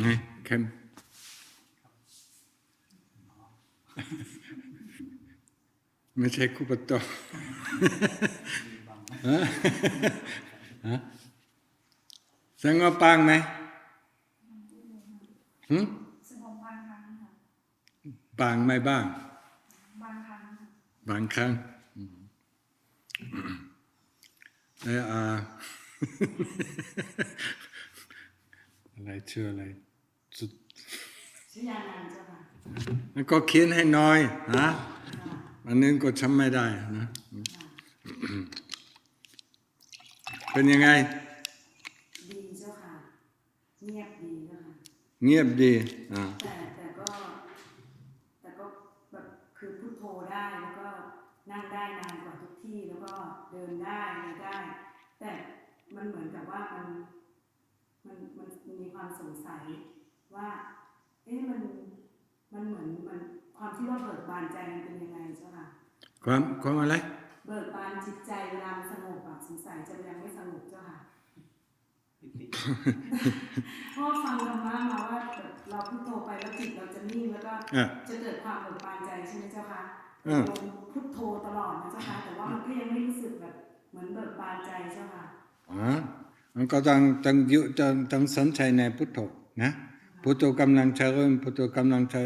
ไงเข้มไม่ใช่คุปโตะฮะฮะสงบปังไหมหืมสงบางครั้งค่ะปังไหมบ้าง บางครั้งบางครั้งแล้วอ่า อะไรชื่ออะไรสุดชื่อยานานเจ้าค่ะแล้วก็เขียนให้หน้อยนะอันนึงก็จำไม่ได้นะเป็นยังไง ดีเจ้าค่ะ เงียบดีเจ้าค่ะ เงียบดีอ่าแต่แต่ก็ แต่ก็แบบคือพูดโทรได้แล้วก็นั่งได้นานกว่าทุกที่แล้วก็เดินได้อะไรได้ แต่มันเหมือนกับว่ามัน มันมันมีความสงสัยว่าเอ๊ะมันมันเหมือนมันความที่ว่าเบิกบานใจมันเป็นยังไงเจ้าค่ะความความอะไร เบิกบานจิตใจเวลามันสงบแบบสงสัยจะยังไม่สงบเจ้าค่ะเพราะฟังธรรมะมาว่าแบบเราพุทโธไปแล้วจิตเราจะนิ่งแล้วก็อะจะเกิดความเบิกบานใจใช่ไหมเจ้าคะอืมโยมพุทโธตลอดนะเจ้าคะแต่ว่ามันก็ยังไม่รู้สึกแบบเหมือนเบิกบานใจเจ้าค่ะอ๋อ มันก็ต้องต้องยุต้องต้องสนใจในพุทโธนะพุทโธกำลังเจริญพุทโธกำลังจะ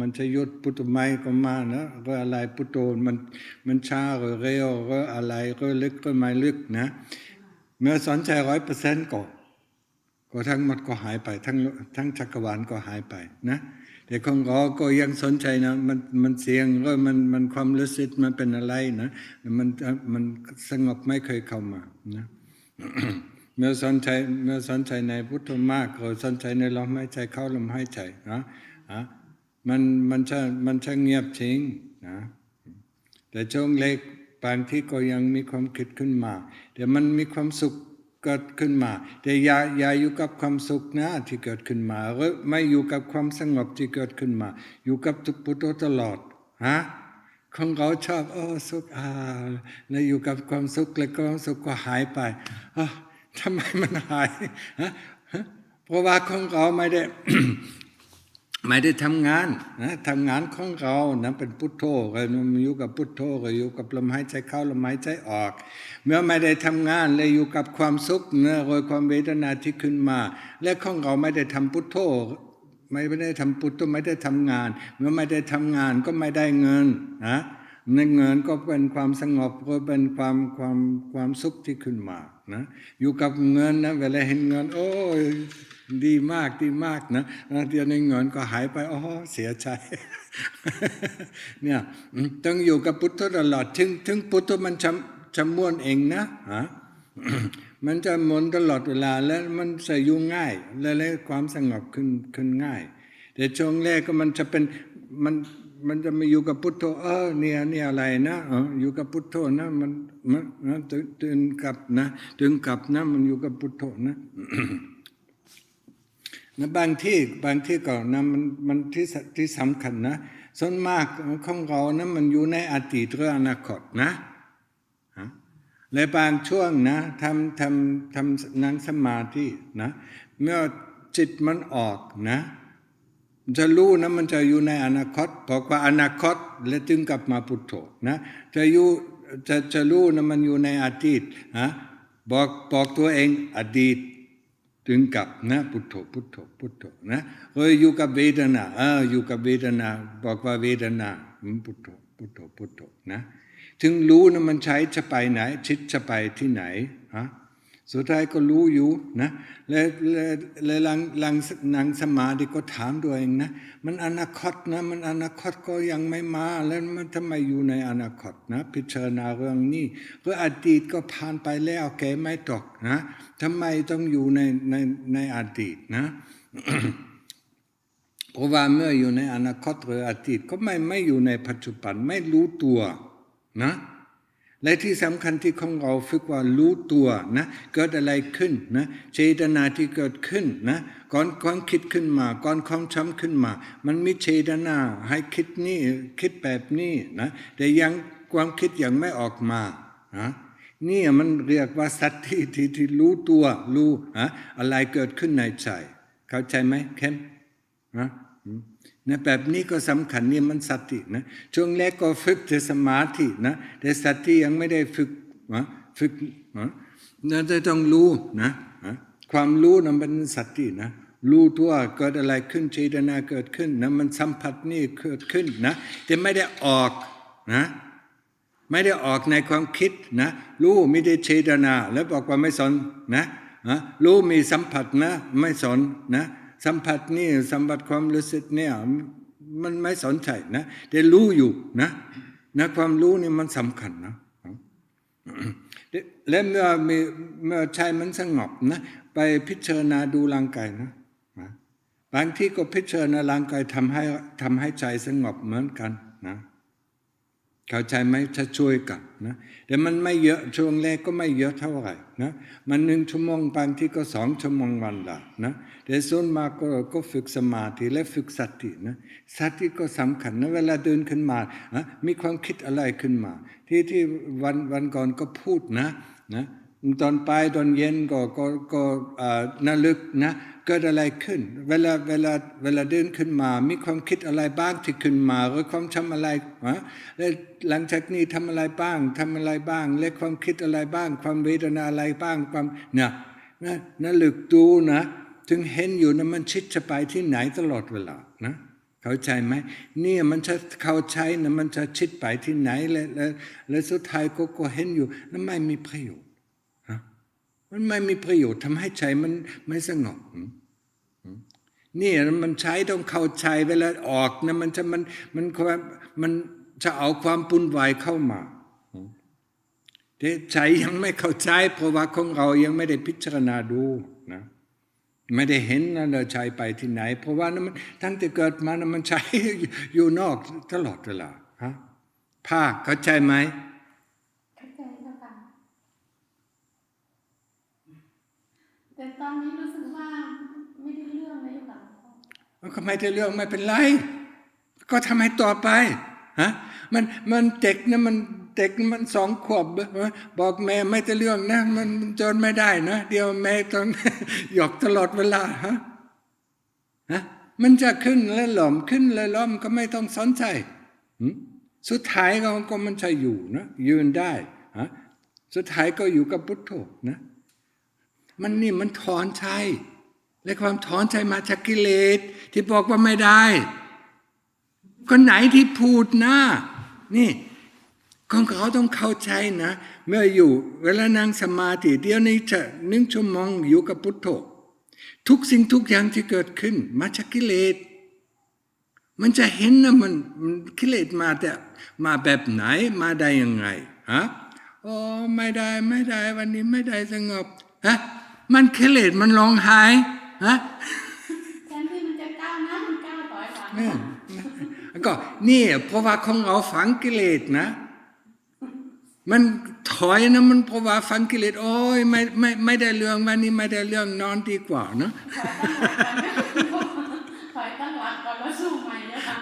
มันจะยุดพุทโธไม่ก็มานะหรืออะไรพุทโธมันมันช้าหรือเร็วหรืออะไรหรือลึกหรือไม่ลึกนะ เมื่อสนใจร้อยเปอร์เซ็นต์ก่อนก็ทั้งหมดก็หายไป ทั้งทั้งจักรวาลก็หายไปนะแต่ของเราก็ยังสนใจนะมันมันเสียงก็มันมันความรู้สึกมันเป็นอะไรนะมันมันสงบไม่เคยเข้ามานะ เมื่อสนใจเมื่อสนใจในพุทธมากก็สนใจในลมหายใจเข้าลมหายใจนะอะมันมันจะมันจะเงียบจริงนะแต่ช่วงเล็กบางที่ก็ยังมีความคิดขึ้นมาแต่มันมีความสุขเกิดขึ้นมา แต่อย่าอย่าอยู่กับความสุขนะที่เกิดขึ้นมาหรือไม่อยู่กับความสงบที่เกิดขึ้นมา อยู่กับทุกพุทโธตลอดฮะของเราชอบโอ้สุขอ่าแล้วอยู่กับความสุขแล้วก็ความสุขก็หายไปอ้าว ทำไมมันหายเพราะว่าของเราไม่ได้ไม่ได้ทำงานนะทำงานของเรานะเป็นพุทโธก็อยู่กับพุทโธก็อยู่กับลมหายใจเข้าลมหายใจออก เมื่อไม่ได้ทำงานเลยอยู่กับความสุขเนื้อโดยความเวทนาที่ขึ้นมา และของเราไม่ได้ทำพุทโธไม่ได้ทำพุทโธไม่ได้ทำงาน เมื่อไม่ได้ทำงานก็ไม่ได้เงินนะ ในเงินก็เป็นความสงบก็เป็นความความความสุขที่ขึ้นมานะอยู่กับเงินนะเวลาเห็นเงิน โอ้ยดีมากดีมากนะแล้วเดี๋ยวในเงินก็หายไปอ๋อเสียใจเนี่ยต้องอยู่กับพุทธตลอดถึงถึงพุทธมันจะจะม้วนเองนะฮะมันจะหมนตลอดเวลาแล้วมันจะยุ่งง่ายและและความสงบขึ้นขึ้นง่าย แต่ช่วงแรกก็มันจะเป็นมัน มันจะมาอยู่กับพุทโธเออเนี่ยเนี่ยอะไรนะออยู่กับพุทโธนะมันมันนะตื่นกลับนะตื่นกลับนะ มันอยู่กับพุทโธนะนะบางที่บางที่ก็นนะมันมันที่ที่สำคัญนะส่วนมากของเรานะมันอยู่ในอดีตหรืออนาคตนะฮะและบางช่วงนะทำทำทำนั่งสมาธินะเมื่อจิตมันออกนะ จะรู้นะมันจะอยู่ในอนาคตบอกว่าอนาคต และจึงกลับมาพุทโธนะจะอยู่จะจะรู้นะมันอยู่ในอดีตนะบอกบอกตัวเองอดีตถึงกับนะพุทโธพุทโธพุทโธนะเฮ้ยอยู่กับเวทนาเอออยู่กับเวทนาบอกว่าเวทนาพุทโธพุทโธพุทโธนะถึงรู้นะมันใช้จะไปไหนชิดจะไปที่ไหนฮะ สุดท้ายก็รู้อยู่นะและและและหลังหลังนังสมาธิก็ถามตัวเองนะ มันอนาคตนะมันอนาคตก็ยังไม่มา แล้วมันทำไมอยู่ในอนาคตนะ พิจารณาเรื่องนี้ก็อดีตก็ผ่านไปแล้วแกไม่ตกนะทำไมต้องอยู่ในในในอดีตนะเพราะว่าเมื่ออยู่ในอนาคตหรืออดีตก็ไม่ไม่อยู่ในปัจจุบันไม่รู้ตัวนะ และที่สำคัญที่ของเราฝึกว่ารู้ตัวนะเกิดอะไรขึ้นนะเจตนาที่เกิดขึ้นนะก่อนก่อนคิดขึ้นมาก่อนความช้ำขึ้นมา มันมีเจตนาให้คิดนี่คิดแบบนี้นะแต่ยังความคิดยังไม่ออกมานะนี่มันเรียกว่าสัตว์ที่ที่ที่รู้ตัวรู้นะอะไรเกิดขึ้นในใจ เข้าใจไหมเข้มนะ นะแบบนี้ก็สำคัญนี่มันสตินะช่วงแรกก็ฝึกแต่สมาธินะแต่สติยังไม่ได้ฝึกนะฝึกนะนะจะต้องรู้นะความรู้นะมันสตินะรู้ตัวเกิดอะไรขึ้นเจตนาเกิดขึ้นนะมันสัมผัสนี่เกิดขึ้นนะแต่ไม่ได้ออกนะไม่ได้ออกในความคิดนะรู้ไม่ได้เจตนา แล้วบอกว่าไม่สนนนะรู้มีสัมผัสนะไม่สนนะ สัมผัสนี่สัมผัสความรู้สึกเนี่ยมันไม่สนใจนะแต่รู้อยู่นะนะความรู้นี่มันสำคัญนะและเมื่อมีเมื่อใจมันสงบนะไปพิจารณาดูร่างกายนะนะบางที่ก็พิจารณาร่างกายทำให้ทำให้ใจสงบเหมือนกันนะ เข้าใจไหมจะช่วยกันนะแต่มันไม่เยอะช่วงแรกก็ไม่เยอะเท่าไหร่นะมันหนึ่งชั่วโมงบางที่ก็สองชั่วโมงวันละนะแต่ส่วนมากก็ก็ฝึกสมาธิและฝึกสตินะสติก็สำคัญนะเวลาเดินขึ้นมานะมีความคิดอะไรขึ้นมา ที่ที่วันวันก่อนก็พูดนะนะตอนไปตอนเย็นก็ก็ก็อ่านลึกนะ เกิดอะไรขึ้น เวลาเวลาเวลาเดินขึ้นมา มีความคิดอะไรบ้างที่ขึ้นมาหรือความจำอะไรนะและหลังจากนี้ทำอะไรบ้างทำอะไรบ้าง และความคิดอะไรบ้าง ความเวทนาอะไรบ้างความเนี่ยนะนาลึกดูนะถึงเห็นอยู่นะมันชิดจะไปที่ไหนตลอดเวลานะเข้าใจไหมเนี่ยมันจะเข้าใจนะมันจะชิดไปที่ไหนและและและสุดท้ายก็ก็เห็นอยู่นั่นไม่มีประโยชน์ฮะมันไม่มีประโยชน์ทำให้ใจมันไม่สงบ นี่มันใช้ต้องเข้าใจเวลาออกนะมันจะมันมันความมันจะเอาความปุ่นวายเข้ามาแต่ใจยังไม่เข้าใจเพราะว่าของเรายังไม่ได้พิจารณาดูนะไม่ได้เห็นนะเราใช้ไปที่ไหน เพราะว่านั้นมันตั้งแต่เกิดมานะมันใช้อยู่นอกตลอดเวลาฮะภาคเข้าใจไหมเข้าใจค่ะแต่ตอนนี้ มันก็ไม่ได้เรื่องไม่เป็นไร ก็ทำให้ต่อไปฮะมันมันเด็กนะมันเด็กมันสองขวบบอกแม่ไม่ได้เรื่องนะมันจนไม่ได้นะเดี๋ยวแม่ต้องหยอกตลอดเวลาฮะฮะมันจะขึ้นและหล่อมขึ้นและล้อมก็ไม่ต้องสนใจสุดท้ายก็ก็มันจะอยู่นะยืนได้ฮะสุดท้ายก็อยู่กับพุทโธนะ มันนี่มันถอนใจ และความถอนใจมาจากกิเลสที่บอกว่าไม่ได้ คนไหนที่พูดนะนี่ของเขาต้องเข้าใจนะ เมื่ออยู่เวลานั่งสมาธิเดี๋ยวนี้จะหนึ่งชั่วโมงอยู่กับพุทโธทุกสิ่งทุกอย่างที่เกิดขึ้น มาจากกิเลส มันจะเห็นนะมันมันกิเลสมาแต่มาแบบไหนมาได้ยังไงฮะโอ้ไม่ได้ไม่ได้วันนี้ไม่ได้สงบฮะมันกิเลสมันร้องไห้ ฮะแทนที่มันจะก้าวหน้ามันก้าวถอยหลังเนี่ยก็นี่เพราะว่าของเราฝังกิเลสนะ มันถอยนะมันเพราะว่าฝังกิเลสโอ้ยไม่ไม่ไม่ได้เรื่องวันนี้ไม่ได้เรื่องนอนดีกว่าเนอะถอยตั้งหลักก่อนแล้วสู้ใหม่เจ้าค่ะ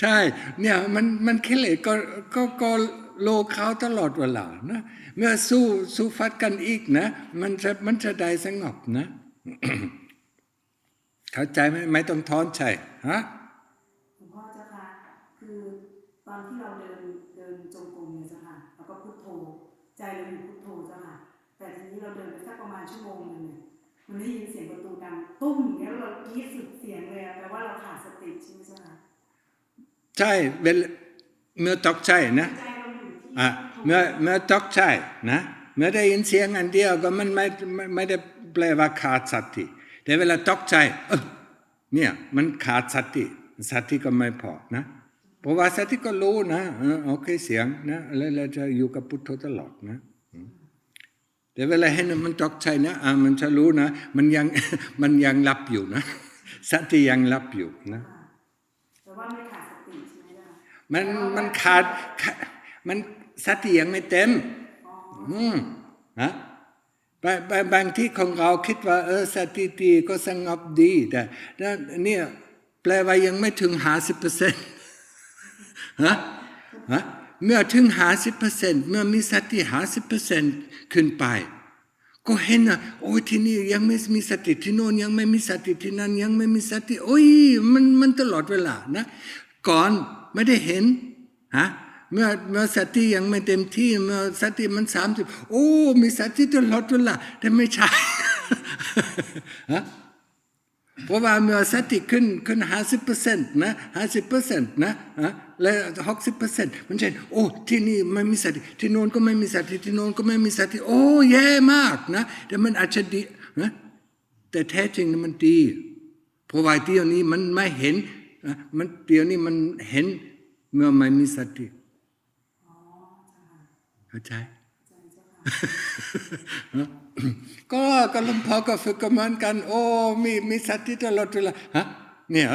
ใช่เนี่ยมันมันกิเลสก็ก็ก็โลเขาตลอดเวลานะเมื่อสู้สู้ฟัดกันอีกนะ มันจะมันจะได้สงบนะ เข้าใจไหมไม่ต้องท้อนใจฮะหลวงพ่อเจ้าค่ะคือตอนที่เราเดินเดินจงกรมเนี่ยเจ้าค่ะเราก็พุทโธ ใจเราอยู่พุทโธเจ้าค่ะ แต่ทีนี้เราเดินไปสักประมาณชั่วโมงหนึงเนี่ยมันได้ยินเสียงประตูดังตุ้มอย่างเงี้ยแล้วเรากรีดสุดเสียงเลยอะแปลว่าเราขาดสติใช่ไหมเจ้าค่ะใช่เวลาเมื่อตกใจนะใจเราอยู่ที่อะพุทโธเมื่อเมื่อตกใจนะเมื่อได้ยินเสียงอันเดียวก็มันไม่ไม่ไม่ได้ แปลว่าขาดสติแต่เวลาตกใจเออเนี่ยมันขาดสติสติก็ไม่พอนะเพราะว่าสติก็รู้นะเออโอเคเสียงนะแล้วเราจะอยู่กับพุทโธตลอดนะอืมแต่เวลาเห็นมันตกใจนะอะมันจะรู้นะ มันยังมันยังหลับอยู่นะสติยังหลับอยู่นะแต่ว่าไม่ขาดสติใช่ไหมเจ้าค่ะมันมันขาดขามันสติยังไม่เต็มอืมฮะ บางบางบางที่ของเราคิดว่าเออสติดีก็สงบดีแต่แต่เนี่ยแปลว่ายังไม่ถึงหาสิบเปอร์เซ็นต์ฮะฮะเมื่อถึงหาสิบเปอร์เซ็นต์เมื่อมีสติหาสิบเปอร์เซ็นต์ขึ้นไป ก็เห็นนะโอ้ยที่นี่ยังไม่มีสติที่โน่นยังไม่มีสติที่นั่นยังไม่มีสติโอ้ยมันมันตลอดเวลานะ ก่อนไม่ได้เห็นฮะ เมื่อเมื่อสติยังไม่เต็มที่เมื่อสติมันสามสิบโอ้มีสติตลอดเวลาแต่ไม่ใช่ฮะเพราะว่าเมื่อสติขึ้นขึ้นห้าสิบเปอร์เซ็นต์นะห้าสิบเปอร์เซ็นต์นะฮะและหกสิบเปอร์เซ็นต์มันเช่นโอ้ที่นี่ไม่มีสติที่โน้นก็ไม่มีสติที่โน้นก็ไม่มีสติโอ้แย่มากนะแต่มันอาจจะดีนะแต่แท้จริงมันดีเพราะว่าเดี๋ยวนี้มันไม่เห็นนะมันเดี๋ยวนี้มันเห็นเมื่อไม่มีสติ เข้าใจก็ก็ลวงพ่อก็ฝึกกันเหมือนกัน โอ้มีมีสติตลอดเวลาฮะเนี่ย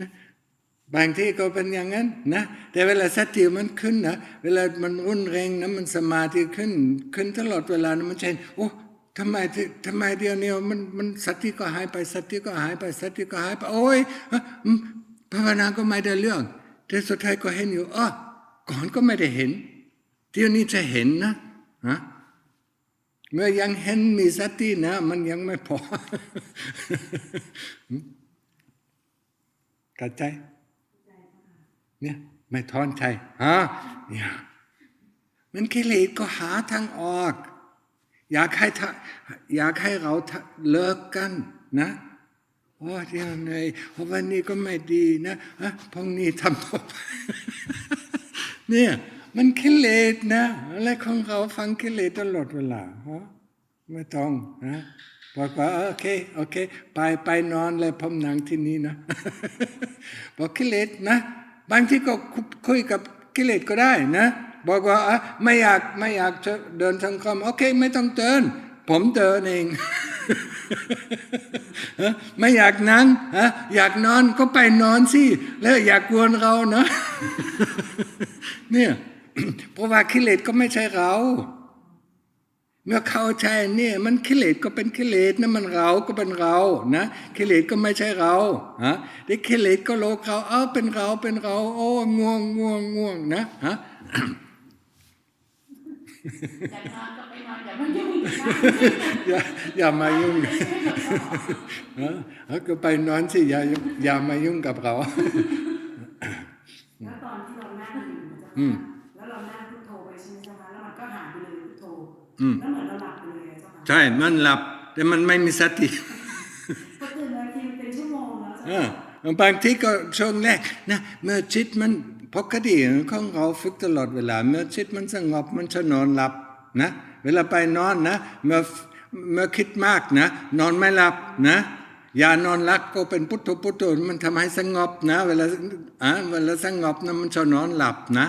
นะบางทีก็เป็นอย่างนั้นนะแต่เวลาสติมันขึ้นนะเวลามันรุนแรงนะมันสมาธิขึ้น ขึ้นตลอดเวลานะมันใช่โอ้ทำไมที่ทำไมเดียวเนี้มันมันสติก็หายไปสติก็หายไปสติก็หายไปโอ้ยฮะอืมภาวนาก็ไม่ได้เรื่องแต่สุดท้ายก็เห็นอยู่อ๋อก่อนก็ไม่ได้เห็น เดี๋ยวนี้จะเห็นนะฮะเมื่อยังเห็นมีสตินะ มันยังไม่พอเข้าใจ เนี่ย ไม่ทอนใจฮะเนี่ยมันกิเลสก็หาทางออก อยากให้ทอยากให้เราทะเลิกกันนะโอ้เดี๋ยวเนื่อยโอ้วันนี้ก็ไม่ดีนะฮะพรุ่งนี้ทำต่อไปเนี่ย มันกิเลสนะอะไรของเราฟังกิเลสตลอดเวลาฮะไม่ต้องนะบอกว่าโอเคโอเค ไปไปนอนเลยผมหนังที่นี่นะบอกกิเลสนะ บางทีก็คุยกับกิเลสก็ได้นะ บอกว่าไม่อยากไม่อยากจะเดินทางคมโอเค ไม่ต้องเดิน ผมเดินเองไม่อยากนั่งอยากนอนก็ไปนอนสิแล้วอยากกวนเราเนาะเนี่ย เพราะว่ากิเลสก็ไม่ใช่เรา เมื่อเข้าใจเนี่ยมันกิเลสก็เป็นกิเลสนะมันเราก็เป็นเรานะกิเลสก็ไม่ใช่เราฮะแต่กิเลสก็โลกเขาเออเป็นเราเป็นเรา โอ้ง่วงง่วงง่วงนะฮะอยากนอนก็ไปนอนอย่ามายุ่งนะอย่าอย่ามายุ่งฮะเอาก็ไปนอนสิอย่าอย่ามายุ่งกับเราแล้วตอนที่เรานั่งอยู่เจ้าอืม อืม แล้วเหมือนเราหลับไปเลยอะเจ้าค่ะใช่ มันหลับ แต่มันไม่มีสติก็ตื่นมาทีเป็นชั่วโมงแล้วเจ้าเอค่ะอบางทีก็ช่วงแรกนะเมื่อจิตมันปกติของเราฝึกตลอดเวลา เมื่อจิตมันสงบมันจะนอนหลับนะ เวลาไปนอนนะ เมื่อเมื่อคิดมากนะ นอนไม่หลับนะอ ย่านอนหลับก็เป็นพุทโธพุทโธมันทำให้สงบนะ เวลาอะเวลาสงบนะมันจะนอนหลับนะ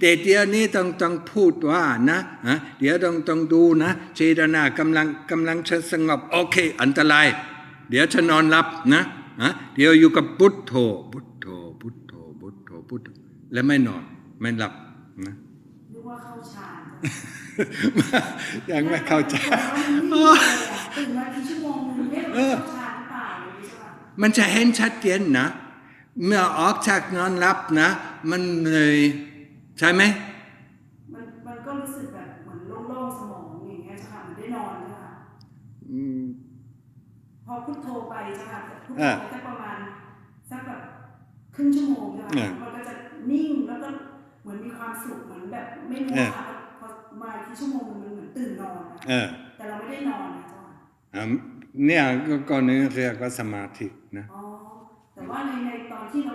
แต่เดี๋ยวนี้ต้องต้องพูดว่านะอะเดี๋ยวต้องต้องดูนะเจตนากำลังกำลังจะสงบโอเค อันตราย เดี๋ยวจะนอนหลับนะฮะเดี๋ยวอยู่กับพุทโธพุทโธพุทโธพุทโธพุทโธแล้วไม่นอนไม่หลับนะนึกว่าเข้าฌานเจ้าค่ะยังไม่เข้าใจตื่นมากี่ชั่วโมงนึงเอ๊ะเข้าฌาน มันจะเห็นชัดเจนนะ เมื่อออกจากนอนหลับนะ มันเลยใช่ไหมมันมันก็รู้สึกแบบเหมือนโล่งๆสมองอย่างเงี้ยเจ้าค่ะเหมันได้นอนเจ้าค่ะอืมพอพุทโธไปเจ้าค่ะพุทโธอ่าไปสักประมาณสักแบบครึ่งชั่วโมงเจ้าอ่าค่ะมันก็จะนิ่งแล้วก็เหมือนมีความสุขเหมือนแบบไม่รู้อ่าค่ะพอมาอีกที่ชั่วโมงนึงมันเหมือนตื่นนอนนะเออแต่เราไม่ได้นอนนะเจ้าค่ะอะ เนี่ยก็ก็นี่เรียกว่าสมาธินะอ๋อแต่ว่าในในตอนที่เรา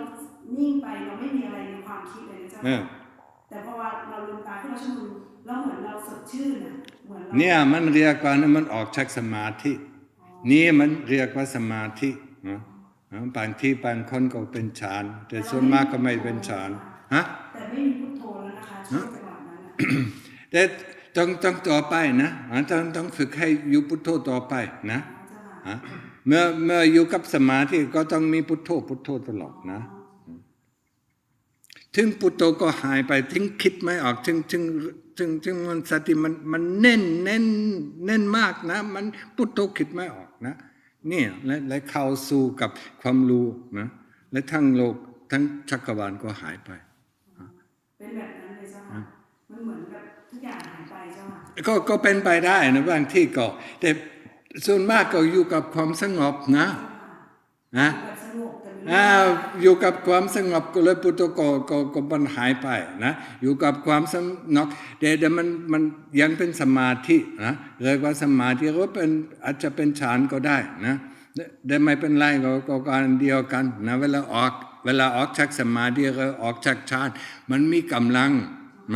นิ่งไปเราไม่มีอะไรในความคิดเลยนะเจ้าเออค่ะแต่พอว่าเราลืมตาขึ้นมาชั่วโมงแล้วเหมือนเราสดชื่นอะเหมือนเราเนี่ยมันเรียกว่ามันออกจากสมาธินี่มันเรียกว่าสมาธินะอะบางที่บางคนก็เป็นฌานแต่ส่วนมากก็ไม่เป็นฌานฮะแต่ไม่มีพุทโธแล้วนะคะช่วงจังหวะนั้นน่ะแต่ต้องต้องต่อไปนะอะต้องต้องฝึกให้อยู่พุทโธต่อไปนะ เจ้าค่ะอะเมื่อเมื่ออยู่กับสมาธิก็ต้องมีพุทโธพุทโธตลอดนะถึงพุทโธก็หายไปถึงคิดไม่ออกถึงถึงถึงถึงมันสติมันมันแน่นแน่นแน่นมากนะ มันพุทโธคิดไม่ออกนะเนี่ยและและเข้าสู่กับความรู้นะและทั้งโลกทั้งจักรวาลก็หายไปเป็นแบบนั้นเลยเจ้าค่ะมันเหมือนกับทุกอย่างหายไปใช่ไหมก็ก็เป็นไปได้นะบางที่ก็แต่ ส่วนมากก็อยู่กับความสงบนะนะแบบสงบแต่ไม่รู้อ่าอยู่กับความสงบก็เลยปุตโตก็ก็ก็มันหายไปนะอยู่กับความสงบแต่แต่มันมันยังเป็นสมาธินะเรียกว่าสมาธิก็เป็นอาจจะเป็นฌานก็ได้นะแต่แต่ไม่เป็นไรก็ก็การเดียวกันนะเวลาออก เวลาออกจากสมาธิก็ออกจากฌานมันมีกำลัง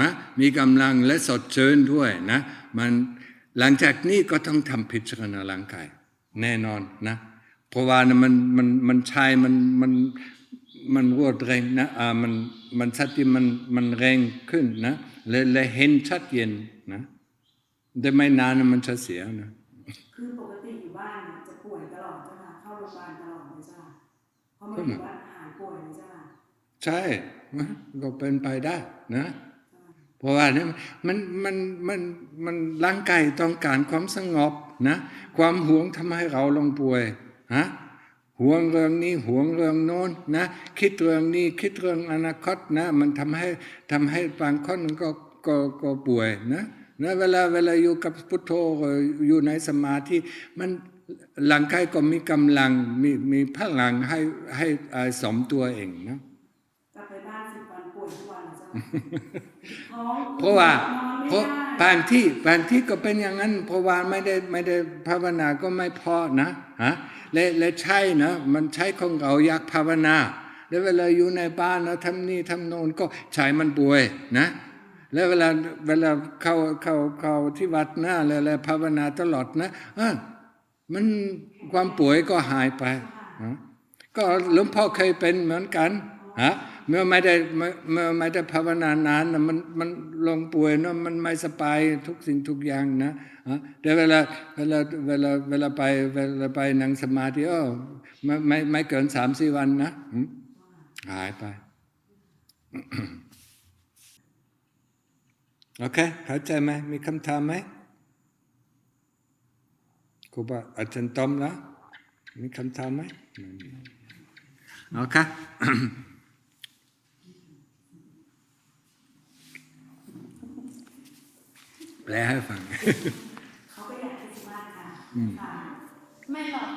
นะมีกำลังและสดชื่นด้วยนะมัน หลังจากนี้ก็ต้องทำพิจารณาร่างกาย แน่นอนนะ เพราะว่านะมันมันมันใช่มันมันมันรวดเร็งนะอ่ามันมันสติมันมันแรงขึ้นนะและและเห็นชัดเจนนะแต่ไม่นานนะมันจะเสียนะคือปกติอยู่บ้านเนี่ยจะป่วยตลอดใช่ไหมเข้าโรงพยาบาลตลอดเลยใช่ไหมเพราะมันอยู่บ้านหายป่วยเลยใช่ไหมใช่นะก็เป็นไปได้นะ เพราะว่าเนี่ยมันมันมันมันร่างกายต้องการความสงบนะความหวงทำให้เราลงป่วยฮะห่วงเรื่องนี้ห่วงเรื่องโน้นนะคิดเรื่องนี้คิดเรื่องอนาคตนะมันทำให้ทำให้บางคนก็ก็ก็ป่วยนะนะเวลาเวลาอยู่กับพุทโธอยู่ในสมาธิมันร่างกายก็มีกำลังมีมีพลังให้ให้สมตัวเองนะ เลยใช่ไหมท้องเพราะว่านอนไม่เพราะได้บางที่บางที่ก็เป็นอย่างนั้นเพราะว่าไม่ได้ไม่ได้ภาวนาก็ไม่พอนะฮะและและใช่นะ มันใช้ของเราอยากภาวนา แล้วเวลาอยู่ในบ้านนะทำนี่ทำโน่นก็ใช้มันป่วยนะ แล้วเวลาเวลาเข้าเข้าเข้าที่วัดนะแล้วแล้วภาวนาตลอดนะอะมันความป่วยก็หายไปฮะก็หลวงพ่อเคยเป็นเหมือนกันฮะ เมื่อไม่ได้เมื่อไม่ได้ภาวนานานนะมันมันลงป่วยเนาะมันไม่สบายทุกสิ่งทุกอย่างนะฮะแต่เวลาเวลาเวลาเวลาไปเวลาไปนั่งสมาธิอ้อไม่ไม่ไม่เกินสามสี่วันนะหายไปโอเคเข้าใจไหมมีคำถามไหมครูบาอาจารย์ต้อมนะมีคำถามไหมโอเค แปลให้ฟัง เขาก็อยากให้สมาธิค่ะค่ะไม่หรอก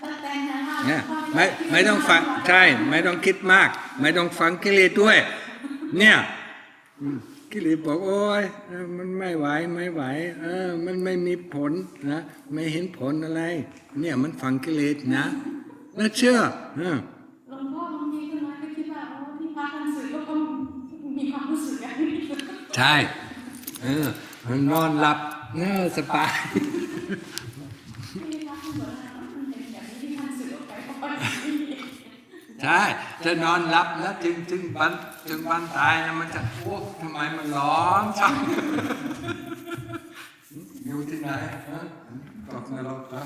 แต่แต่งนะเนี่ยไม่ไม่ต้องฟังใช่ไม่ต้องคิดมาก ไม่ต้องฟังกิเลสด้วย เนี่ยอืมกิเลสบอกโอ้ยเออมันไม่ไหวไม่ไหวเออมันไม่มีผลนะไม่เห็นผลอะไร เนี่ยมันฟังกิเลสนะแล้วเชื่อเออหลวงพ่อบางทีก็น้อยก็คิดว่าโอ้ที่พักหนังสือก็คงมีความรู้สึกอย่างนี้ใช่ เออนอนหลับเออสบายใช่จะนอนหลับแล้วถึงถึงวันถึงวันตายนะมันจะโอ้ทำไมมันร้อนจังอยู่ที่ไหนฮะตกนรกเหรอ